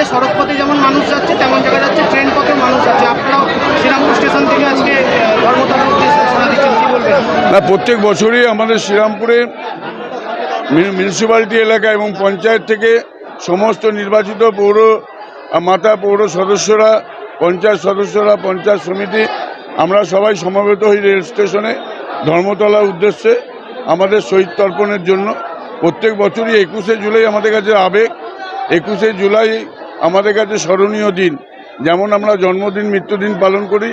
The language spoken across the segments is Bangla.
আজকে সড়ক পথে যেমন মানুষ যাচ্ছে তেমন জায়গায় যাচ্ছে ট্রেন পথে মানুষ যাচ্ছে। আপনারাও শ্রীরামপুর স্টেশন থেকে আজকে আহ, ধর্মতলার উদ্দেশ্যে সাড়া দিচ্ছেন কি বলবেন? না প্রত্যেক বছরই আমাদের শ্রীরামপুরে মিউ- মিউনিসিপ্যালিটি এলাকা এবং পঞ্চায়েত থেকে সমস্ত নির্বাচিত পৌর মাতা পৌর সদস্যরা পঞ্চায়েত সদস্যরা পঞ্চায়েত সমিতি আমরা সবাই সমবেত হই রেল স্টেশনে ধর্মতলার উদ্দেশ্যে আমাদের শহীদ তর্পণের জন্য। প্রত্যেক বছরই একুশে জুলাই আমাদের কাছে আবেগ। একুশে জুলাই আমাদের কাছে স্মরণীয় দিন। যেমন আমরা জন্মদিন মৃত্যুদিন পালন করি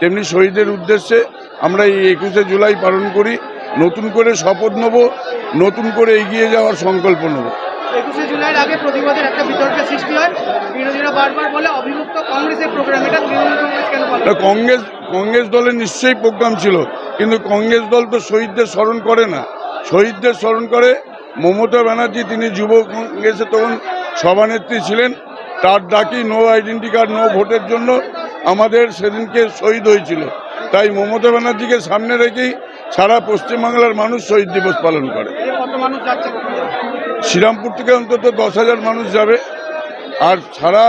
তেমনি শহীদের উদ্দেশ্যে আমরা এই একুশে জুলাই পালন করি। নতুন করে শপথ নেব নতুন করে এগিয়ে যাওয়ার সংকল্প নেব। একুশে জুলাইয়ের আগে প্রতিবাদের একটা বিতর্কের সৃষ্টি হয়। বিরোধীরা বারবার বলে অবিভক্ত কংগ্রেসের প্রোগ্রাম এটা তৃণমূল কংগ্রেস কেন কংগ্রেস কংগ্রেস দলের নিশ্চয়ই প্রোগ্রাম ছিল কিন্তু কংগ্রেস দল তো শহীদদের স্মরণ করে না। শহীদদের স্মরণ করে মমতা ব্যানার্জি তিনি যুব কংগ্রেসে তখন সভানেত্রী ছিলেন। তার ডাকি নো আইডেন্টি কার্ড নো ভোটের জন্য আমাদের সেদিনকে শহীদ হয়েছিল। তাই মমতা ব্যানার্জিকে সামনে রেখেই সারা পশ্চিমবাংলার মানুষ শহীদ দিবস পালন করে। শ্রীরামপুর থেকে অন্তত দশ হাজার মানুষ যাবে। আর সারা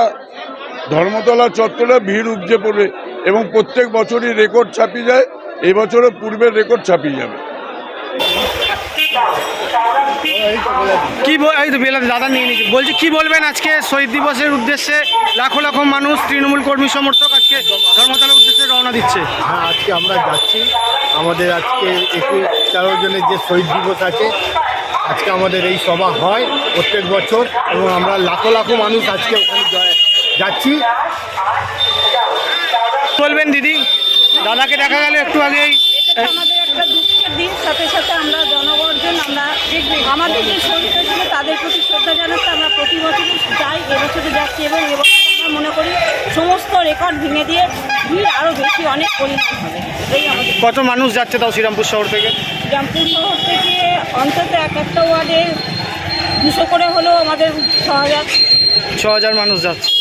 ধর্মতলা, চত্বরে ভিড় উপজে পড়বে এবং প্রত্যেক বছরই রেকর্ড ছাপিয়ে যায়। এবছরও পূর্বের রেকর্ড ছাপিয়ে যাবে। কি বল- এই তো বেলা দাদা নিয়ে নিচ্ছি বলছি কি বলবেন আজকে শহীদ দিবসের উদ্দেশ্যে? লাখো লাখো মানুষ তৃণমূল কর্মী সমর্থক আজকে ধর্মতলার উদ্দেশ্যে রওনা দিচ্ছে। হ্যাঁ আজকে আমরা যাচ্ছি। আমাদের আজকে একুশ তেরো জনের যে শহীদ দিবস আছে আজকে আমাদের এই সভা হয় প্রত্যেক বছর এবং আমরা লাখো লাখো মানুষ আজকে ওখানে যাচ্ছি। বলবেন দিদি? দাদাকে দেখা গেল একটু আগেই। আমাদের একটা দুঃখের দিন সাথে সাথে আমরা জনগর্জন আমরা আমাদের যে শহীদরা ছিল তাদের প্রতি শ্রদ্ধা জানাতে আমরা প্রতি বছর যাই এবছরে যাচ্ছি এবং এবছর আমরা মনে করি সমস্ত রেকর্ড ভেঙে দিয়ে ভিড় আরও বেশি অনেক পরিমাণ হবে। এই আমাদের কত মানুষ যাচ্ছে তাও শ্রীরামপুর শহর থেকে? শ্রীরামপুর শহর থেকে অন্তত এক একটা ওয়ার্ডে দুশো করে হলেও আমাদের ছ হাজার। ছ হাজার মানুষ যাচ্ছে।